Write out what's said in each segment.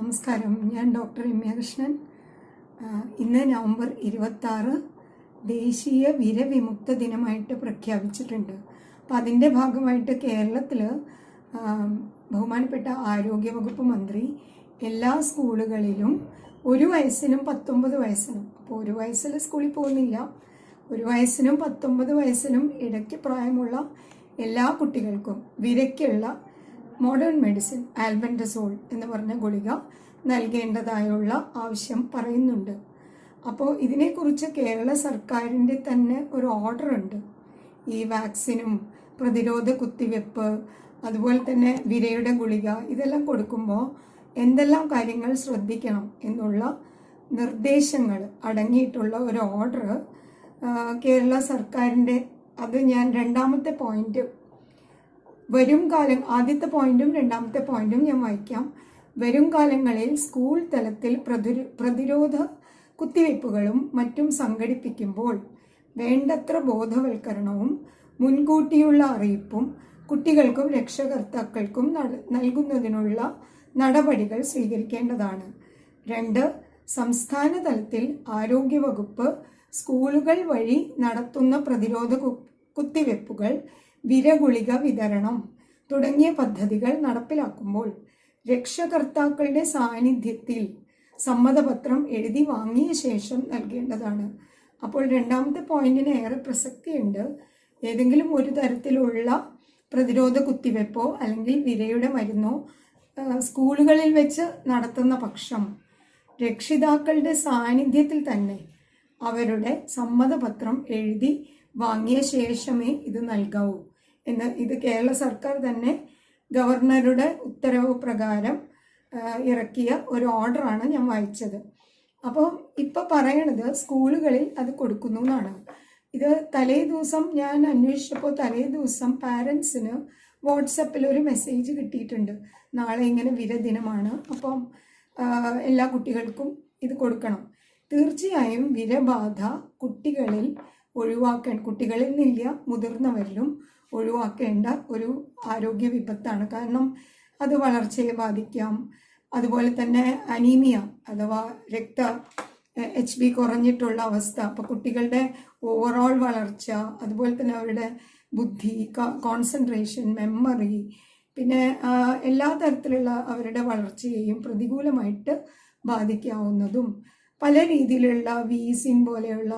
നമസ്കാരം. ഞാൻ ഡോക്ടർ രമ്യകൃഷ്ണൻ. ഇന്ന് നവംബർ ഇരുപത്താറ് ദേശീയ വിരവിമുക്ത ദിനമായിട്ട് പ്രഖ്യാപിച്ചിട്ടുണ്ട്. അപ്പം അതിന്റെ ഭാഗമായിട്ട് കേരളത്തിൽ ബഹുമാനപ്പെട്ട ആരോഗ്യവകുപ്പ് മന്ത്രി എല്ലാ സ്കൂളുകളിലും ഒരു വയസ്സിനും പത്തൊമ്പത് വയസ്സിനും അപ്പോൾ ഒരു വയസ്സിൽ സ്കൂളിൽ പോകുന്നില്ല ഒരു വയസ്സിനും പത്തൊമ്പത് വയസ്സിനും ഇടയ്ക്ക് പ്രായമുള്ള എല്ലാ കുട്ടികൾക്കും വിരയ്ക്കുള്ള മോഡേൺ മെഡിസിൻ ആൽബൻഡസോൾ എന്ന് പറഞ്ഞ ഗുളിക നൽകേണ്ടതായുള്ള ആവശ്യം പറയുന്നുണ്ട്. അപ്പോൾ ഇതിനെക്കുറിച്ച് കേരള സർക്കാരിന്റെ തന്നെ ഒരു ഓർഡർ ഉണ്ട്. ഈ വാക്സിനും പ്രതിരോധ കുത്തിവെപ്പ് അതുപോലെ തന്നെ വിരയുടെ ഗുളിക ഇതെല്ലാം കൊടുക്കുമ്പോൾ എന്തെല്ലാം കാര്യങ്ങൾ ശ്രദ്ധിക്കണം എന്നുള്ള നിർദ്ദേശങ്ങൾ അടങ്ങിയിട്ടുള്ള ഒരു ഓർഡർ കേരള സർക്കാരിന്റെ അത് ഞാൻ രണ്ടാമത്തെ പോയിന്റ് വരും കാലം ആദ്യത്തെ പോയിന്റും രണ്ടാമത്തെ പോയിന്റും ഞാൻ വായിക്കാം. വരും കാലങ്ങളിൽ സ്കൂൾ തലത്തിൽ പ്രതിരോ പ്രതിരോധ കുത്തിവയ്പ്പുകളും മറ്റും സംഘടിപ്പിക്കുമ്പോൾ വേണ്ടത്ര ബോധവൽക്കരണവും മുൻകൂട്ടിയുള്ള അറിയിപ്പും കുട്ടികൾക്കും രക്ഷകർത്താക്കൾക്കും നൽകുന്നതിനുള്ള നടപടികൾ സ്വീകരിക്കേണ്ടതാണ്. രണ്ട് സംസ്ഥാന തലത്തിൽ ആരോഗ്യവകുപ്പ് സ്കൂളുകൾ വഴി നടത്തുന്ന പ്രതിരോധ കുത്തിവയ്പ്പുകൾ വിരഗുളിക വിതരണം തുടങ്ങിയ പദ്ധതികൾ നടപ്പിലാക്കുമ്പോൾ രക്ഷകർത്താക്കളുടെ സാന്നിധ്യത്തിൽ സമ്മതപത്രം എഴുതി വാങ്ങിയ ശേഷം നൽകേണ്ടതാണ്. അപ്പോൾ രണ്ടാമത്തെ പോയിന്റിന് ഏറെ പ്രസക്തിയുണ്ട്. ഏതെങ്കിലും ഒരു തരത്തിലുള്ള പ്രതിരോധ കുത്തിവെപ്പോ അല്ലെങ്കിൽ വിരയുടെ മരുന്നോ സ്കൂളുകളിൽ വെച്ച് നടത്തുന്ന പക്ഷം രക്ഷിതാക്കളുടെ സാന്നിധ്യത്തിൽ തന്നെ അവരുടെ സമ്മതപത്രം എഴുതി വാങ്ങിയ ശേഷമേ ഇത് നൽകാവൂ. എന്ന് ഇത് കേരള സർക്കാർ തന്നെ ഗവർണറുടെ ഉത്തരവ് പ്രകാരം ഇറക്കിയ ഒരു ഓർഡറാണ് ഞാൻ വായിച്ചത്. അപ്പോൾ ഇപ്പോൾ പറയണത് സ്കൂളുകളിൽ അത് കൊടുക്കുന്നു എന്നാണ്. ഇത് തലേ ദിവസം ഞാൻ അന്വേഷിച്ചപ്പോൾ തലേ ദിവസം പാരൻസിന് വാട്സപ്പിൽ ഒരു മെസ്സേജ് കിട്ടിയിട്ടുണ്ട്. നാളെ ഇങ്ങനെ വിരദിനമാണ് അപ്പം എല്ലാ കുട്ടികൾക്കും ഇത് കൊടുക്കണം. തീർച്ചയായും വിരബാധ കുട്ടികളിൽ ഒഴിവാക്കാൻ കുട്ടികളിൽ നിന്നില്ല മുതിർന്നവരിലും ഒഴിവാക്കേണ്ട ഒരു ആരോഗ്യ വിപത്താണ്. കാരണം അത് വളർച്ചയെ ബാധിക്കാം. അതുപോലെ തന്നെ അനീമിയ അഥവാ രക്ത എച്ച് ബി കുറഞ്ഞിട്ടുള്ള അവസ്ഥ. അപ്പോൾ കുട്ടികളുടെ ഓവറോൾ വളർച്ച അതുപോലെ തന്നെ അവരുടെ ബുദ്ധി കോൺസെൻട്രേഷൻ മെമ്മറി പിന്നെ എല്ലാ തരത്തിലുള്ള അവരുടെ വളർച്ചയെയും പ്രതികൂലമായിട്ട് ബാധിക്കാവുന്നതും പല രീതിയിലുള്ള വീസിൻ പോലെയുള്ള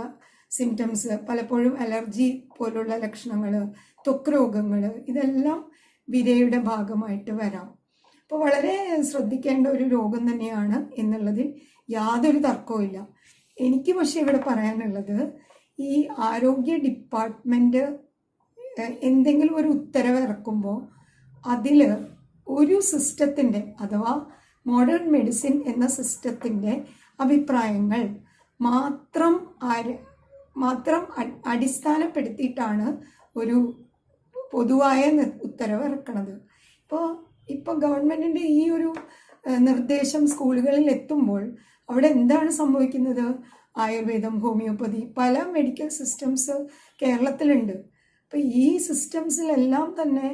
സിംറ്റംസ് പലപ്പോഴും അലർജി പോലുള്ള ലക്ഷണങ്ങൾ ത്വക്ക് രോഗങ്ങൾ ഇതെല്ലാം വിരയുടെ ഭാഗമായിട്ട് വരാം. അപ്പോൾ വളരെ ശ്രദ്ധിക്കേണ്ട ഒരു രോഗം തന്നെയാണ് എന്നുള്ളതിൽ യാതൊരു തർക്കവുമില്ല എനിക്ക് പക്ഷേ ഇവിടെ പറയാനുള്ളത് ഈ ആരോഗ്യ ഡിപ്പാർട്ട്മെന്റ് എന്തെങ്കിലും ഒരു ഉത്തരവ് ഇറക്കുമ്പോൾ അതിൽ ഒരു സിസ്റ്റത്തിന്റെ അഥവാ മോഡേൺ മെഡിസിൻ എന്ന സിസ്റ്റത്തിന്റെ അഭിപ്രായങ്ങൾ മാത്രം ആര് മാത്രം അടിസ്ഥാനപ്പെടുത്തിയിട്ടാണ് ഒരു പൊതുവായ ഉത്തരവ് ഇറക്കണത് ഇപ്പോൾ ഇപ്പോൾ ഗവൺമെന്റിന്റെ ഈ ഒരു നിർദ്ദേശം സ്കൂളുകളിൽ എത്തുമ്പോൾ അവിടെ എന്താണ് സംഭവിക്കുന്നത്? ആയുർവേദം ഹോമിയോപ്പതി പല മെഡിക്കൽ സിസ്റ്റംസ് കേരളത്തിലുണ്ട്. അപ്പോൾ ഈ സിസ്റ്റംസിലെല്ലാം തന്നെ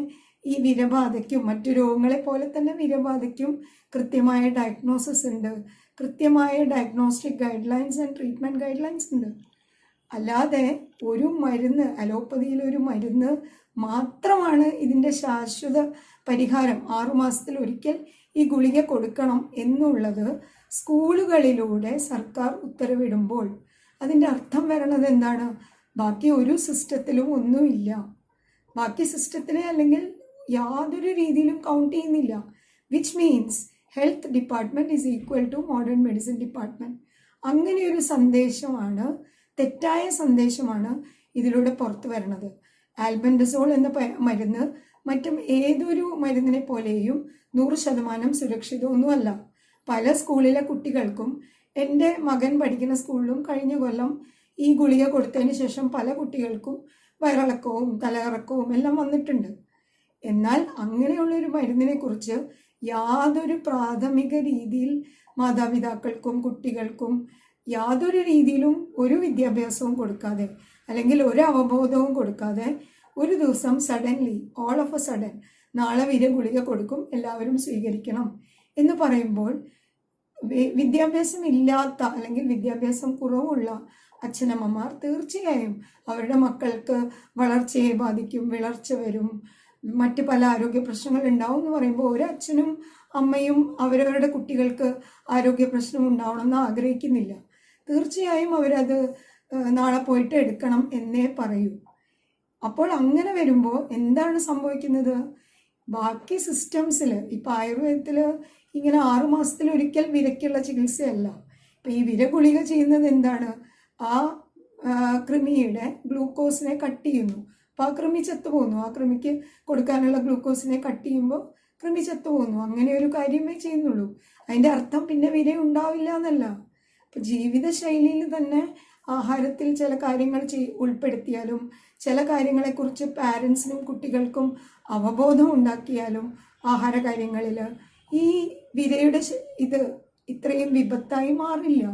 ഈ വിരബാധയ്ക്കും മറ്റു രോഗങ്ങളെ പോലെ തന്നെ വിരബാധയ്ക്കും കൃത്യമായ ഡയഗ്നോസിസ് ഉണ്ട്. കൃത്യമായ diagnostic guidelines and treatment guidelines ഉണ്ട്. അല്ലാതെ ഒരു മരുന്ന് അലോപ്പതിയിൽ ഒരു മരുന്ന് മാത്രമാണ് ഇതിന്റെ ശാശ്വത പരിഹാരം. ആറുമാസത്തിൽ ഒരിക്കൽ ഈ ഗുളിക കൊടുക്കണം എന്നുള്ളത് സ്കൂളുകളിലൂടെ സർക്കാർ ഉത്തരവിടുമ്പോൾ. അതിന്റെ അർത്ഥം വരണത് എന്താണ്? ബാക്കി ഒരു സിസ്റ്റത്തിലും ഒന്നുമില്ല ബാക്കി സിസ്റ്റത്തിനെ അല്ലെങ്കിൽ യാതൊരു രീതിയിലും കൗണ്ട് ചെയ്യുന്നില്ല. Which means health department is equal to modern medicine department അങ്ങനെയൊരു സന്ദേശമാണ് തെറ്റായ സന്ദേശമാണ് ഇതിലൂടെ പുറത്തു വരുന്നത്. ആൽബൻഡസോൾ എന്ന മരുന്ന് മറ്റും ഏതൊരു മരുന്നിനെ പോലെയും നൂറ് ശതമാനം സുരക്ഷിതമൊന്നുമല്ല. പല സ്കൂളിലെ കുട്ടികൾക്കും എന്റെ മകൻ പഠിക്കുന്ന സ്കൂളിലും കഴിഞ്ഞ കൊല്ലം ഈ ഗുളിക കൊടുത്തതിന് ശേഷം പല കുട്ടികൾക്കും വയറിളക്കവും തലകറക്കവും എല്ലാം വന്നിട്ടുണ്ട്. എന്നാൽ അങ്ങനെയുള്ളൊരു മരുന്നിനെ കുറിച്ച് യാതൊരു പ്രാഥമിക രീതിയിൽ മാതാപിതാക്കൾക്കും കുട്ടികൾക്കും യാതൊരു രീതിയിലും ഒരു വിദ്യാഭ്യാസവും കൊടുക്കാതെ അല്ലെങ്കിൽ ഒരു അവബോധവും കൊടുക്കാതെ ഒരു ദിവസം suddenly all of a sudden നാളെ വിര ഗുളിക കൊടുക്കും എല്ലാവരും സ്വീകരിക്കണം എന്ന് പറയുമ്പോൾ വിദ്യാഭ്യാസം ഇല്ലാത്ത അല്ലെങ്കിൽ വിദ്യാഭ്യാസം കുറവുള്ള അച്ഛനമ്മമാർ തീർച്ചയായും അവരുടെ മക്കൾക്ക് വളർച്ചയെ ബാധിക്കും വിളർച്ച വരും. മറ്റ് പല ആരോഗ്യ പ്രശ്നങ്ങൾ ഉണ്ടാവും എന്ന് പറയുമ്പോൾ ഒരു അച്ഛനും അമ്മയും അവരവരുടെ കുട്ടികൾക്ക് ആരോഗ്യ പ്രശ്നം ഉണ്ടാവണമെന്ന് ആഗ്രഹിക്കുന്നില്ല. തീർച്ചയായും അവരത് നാളെ പോയിട്ട് എടുക്കണം എന്നേ പറയൂ. അപ്പോൾ അങ്ങനെ വരുമ്പോൾ എന്താണ് സംഭവിക്കുന്നത്? ബാക്കി സിസ്റ്റംസിൽ ഇപ്പം ആയുർവേദത്തിൽ ഇങ്ങനെ ആറു മാസത്തിൽ ഒരിക്കൽ വിരയ്ക്കുള്ള ചികിത്സയല്ല. ഇപ്പം ഈ വിര ഗുളിക ചെയ്യുന്നത് എന്താണ്? ആ കൃമിയുടെ ഗ്ലൂക്കോസിനെ കട്ട് ചെയ്യുന്നു. അപ്പോൾ ആ കൃമി ചത്തു പോകുന്നു. ആ കൃമിക്ക് കൊടുക്കാനുള്ള ഗ്ലൂക്കോസിനെ കട്ട് ചെയ്യുമ്പോൾ കൃമി ചത്തു പോകുന്നു. അങ്ങനെ ഒരു കാര്യമേ ചെയ്യുന്നുള്ളൂ. അതിന്റെ അർത്ഥം പിന്നെ വിര ഉണ്ടാവില്ല എന്നല്ല. അപ്പം ജീവിതശൈലിയിൽ തന്നെ ആഹാരത്തിൽ ചില കാര്യങ്ങൾ ചെയ് ഉൾപ്പെടുത്തിയാലും ചില കാര്യങ്ങളെക്കുറിച്ച് പാരൻസിനും കുട്ടികൾക്കും അവബോധം ഉണ്ടാക്കിയാലും ആഹാര കാര്യങ്ങളിൽ ഈ വിരയുടെ ഇത് ഇത്രയും വിപത്തായി മാറില്ല.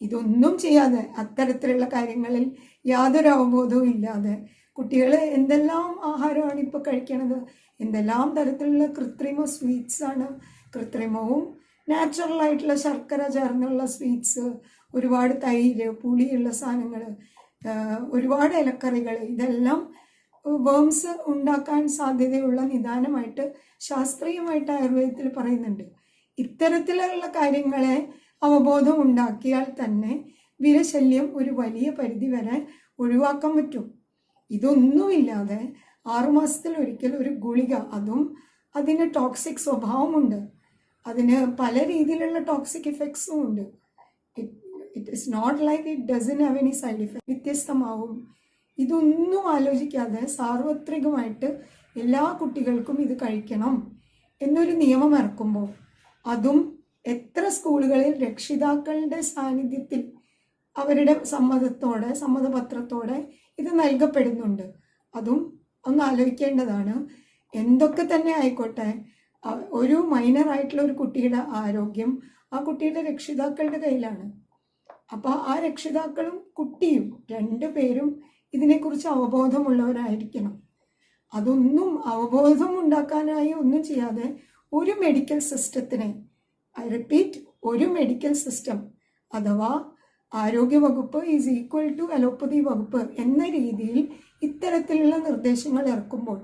ഇതൊന്നും ചെയ്യാതെ അത്തരത്തിലുള്ള കാര്യങ്ങളിൽ യാതൊരു അവബോധവും ഇല്ലാതെ കുട്ടികൾ എന്തെല്ലാം ആഹാരമാണ് ഇപ്പോൾ കഴിക്കണത്? എന്തെല്ലാം തരത്തിലുള്ള കൃത്രിമ സ്വീറ്റ്സാണ് കൃത്രിമവും നാച്ചുറൽ ആയിട്ടുള്ള ശർക്കര ചേർന്നുള്ള സ്വീറ്റ്സ് ഒരുപാട് തൈര് പുളിയുള്ള സാധനങ്ങൾ ഒരുപാട് ഇലക്കറികൾ ഇതെല്ലാം വേംസ് ഉണ്ടാക്കാൻ സാധ്യതയുള്ള നിദാനമായിട്ട് ശാസ്ത്രീയമായിട്ട് ആയുർവേദത്തിൽ പറയുന്നുണ്ട്. ഇത്തരത്തിലുള്ള കാര്യങ്ങളെ അവബോധം ഉണ്ടാക്കിയാൽ തന്നെ വിരശല്യം ഒരു വലിയ പരിധി വരെ ഒഴിവാക്കാൻ പറ്റും. ഇതൊന്നുമില്ലാതെ ആറുമാസത്തിൽ ഒരിക്കൽ ഒരു ഗുളിക അതും അതിന് ടോക്സിക് സ്വഭാവമുണ്ട്. അതിന് പല രീതിയിലുള്ള ടോക്സിക് ഇഫക്ട്സും ഉണ്ട്. It is not like it doesn't have any side effect വ്യത്യസ്തമാവും. ഇതൊന്നും ആലോചിക്കാതെ സാർവത്രികമായിട്ട് എല്ലാ കുട്ടികൾക്കും ഇത് കഴിക്കണം എന്നൊരു നിയമം ഇറക്കുമ്പോൾ അതും എത്ര സ്കൂളുകളിൽ രക്ഷിതാക്കളുടെ സാന്നിധ്യത്തിൽ അവരുടെ സമ്മതത്തോടെ സമ്മതപത്രത്തോടെ ഇത് നൽകപ്പെടുന്നുണ്ട്. അതും ഒന്ന് ആലോചിക്കേണ്ടതാണ്. എന്തൊക്കെ തന്നെ ആയിക്കോട്ടെ ഒരു മൈനർ ആയിട്ടുള്ള ഒരു കുട്ടിയുടെ ആരോഗ്യം ആ കുട്ടിയുടെ രക്ഷിതാക്കളുടെ കയ്യിലാണ്. അപ്പോൾ ആ രക്ഷിതാക്കളും കുട്ടിയും രണ്ടു പേരും ഇതിനെക്കുറിച്ച് അവബോധമുള്ളവരായിരിക്കണം. അതൊന്നും അവബോധം ഉണ്ടാക്കാനായി ഒന്നും ചെയ്യാതെ ഒരു മെഡിക്കൽ സിസ്റ്റത്തിനെ ഐ റിപ്പീറ്റ് ഒരു മെഡിക്കൽ സിസ്റ്റം അഥവാ ആരോഗ്യ വകുപ്പ് ഈസ് ഈക്വൽ ടു അലോപ്പതി വകുപ്പ് എന്ന രീതിയിൽ ഇത്തരത്തിലുള്ള നിർദ്ദേശങ്ങൾ ഇറക്കുമ്പോൾ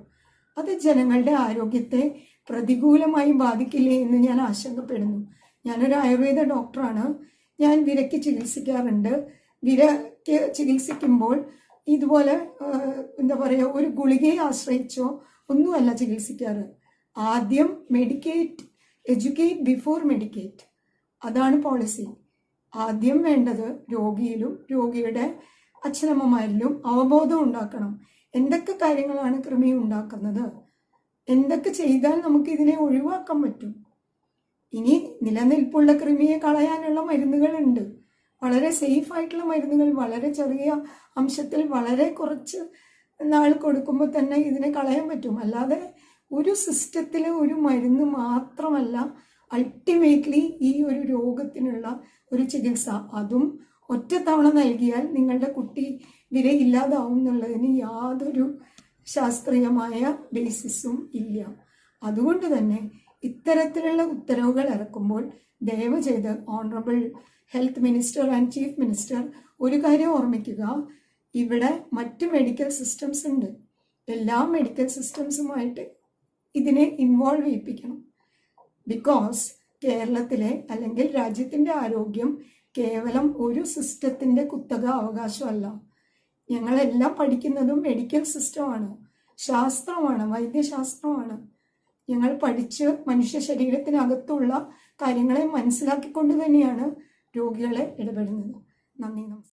അത് ജനങ്ങളുടെ ആരോഗ്യത്തെ പ്രതികൂലമായി ബാധിക്കില്ലേ എന്ന് ഞാൻ ആശങ്കപ്പെടുന്നു. ഞാനൊരു ആയുർവേദ ഡോക്ടറാണ്. ഞാൻ വിരയ്ക്ക് ചികിത്സിക്കാറുണ്ട്. വിരയ്ക്ക് ചികിത്സിക്കുമ്പോൾ ഇതുപോലെ എന്താ പറയുക ഒരു ഗുളികയെ ആശ്രയിച്ചോ ഒന്നുമല്ല ചികിത്സിക്കാറ്. ആദ്യം മെഡിക്കേറ്റ് എഡ്യൂക്കേറ്റ് ബിഫോർ മെഡിക്കേറ്റ്. അതാണ് പോളിസി. ആദ്യം വേണ്ടത് രോഗിയിലും രോഗിയുടെ അച്ഛനമ്മമാരിലും അവബോധം ഉണ്ടാക്കണം. എന്തൊക്കെ കാര്യങ്ങളാണ് കൃമി ഉണ്ടാക്കുന്നത് എന്തൊക്കെ ചെയ്താൽ നമുക്ക് ഇതിനെ ഒഴിവാക്കാൻ പറ്റും? ഇനി നിലനിൽപ്പുള്ള കൃമിയെ കളയാനുള്ള മരുന്നുകളുണ്ട്. വളരെ സേഫ് ആയിട്ടുള്ള മരുന്നുകൾ വളരെ ചെറിയ അംശത്തിൽ വളരെ കുറച്ച് നാൾ കൊടുക്കുമ്പോൾ തന്നെ ഇതിനെ കളയാൻ പറ്റും. അല്ലാതെ ഒരു സിസ്റ്റത്തിലെ ഒരു മരുന്ന് മാത്രമല്ല അൾട്ടിമേറ്റ്ലി ഈ ഒരു രോഗത്തിനുള്ള ഒരു ചികിത്സ. അതും ഒറ്റത്തവണ നൽകിയാൽ നിങ്ങളുടെ കുട്ടി വിരയില്ലാതാവും എന്നുള്ളതിന് യാതൊരു ശാസ്ത്രീയമായ ബേസിസും ഇല്ല. അതുകൊണ്ട് തന്നെ ഇത്തരത്തിലുള്ള ഉത്തരവുകൾ ഇറക്കുമ്പോൾ ദയവ് ചെയ്ത് honourable health minister and chief minister ഒരു കാര്യം ഓർമ്മിക്കുക. ഇവിടെ മറ്റ് മെഡിക്കൽ സിസ്റ്റംസ് ഉണ്ട്. എല്ലാ മെഡിക്കൽ സിസ്റ്റംസുമായിട്ട് ഇതിനെ ഇൻവോൾവ് ചെയ്യിപ്പിക്കണം. ബിക്കോസ് കേരളത്തിലെ അല്ലെങ്കിൽ രാജ്യത്തിന്റെ ആരോഗ്യം കേവലം ഒരു സിസ്റ്റത്തിന്റെ കുത്തക അവകാശമല്ല. ഞങ്ങളെല്ലാം പഠിക്കുന്നതും മെഡിക്കൽ സിസ്റ്റമാണ് ശാസ്ത്രമാണ് വൈദ്യശാസ്ത്രമാണ്. ഞങ്ങൾ പഠിച്ച് മനുഷ്യ ശരീരത്തിനകത്തുള്ള കാര്യങ്ങളെ മനസ്സിലാക്കിക്കൊണ്ട് തന്നെയാണ് രോഗികളെ ഇടപെടുന്നത്. നന്ദി നമസ്കാരം.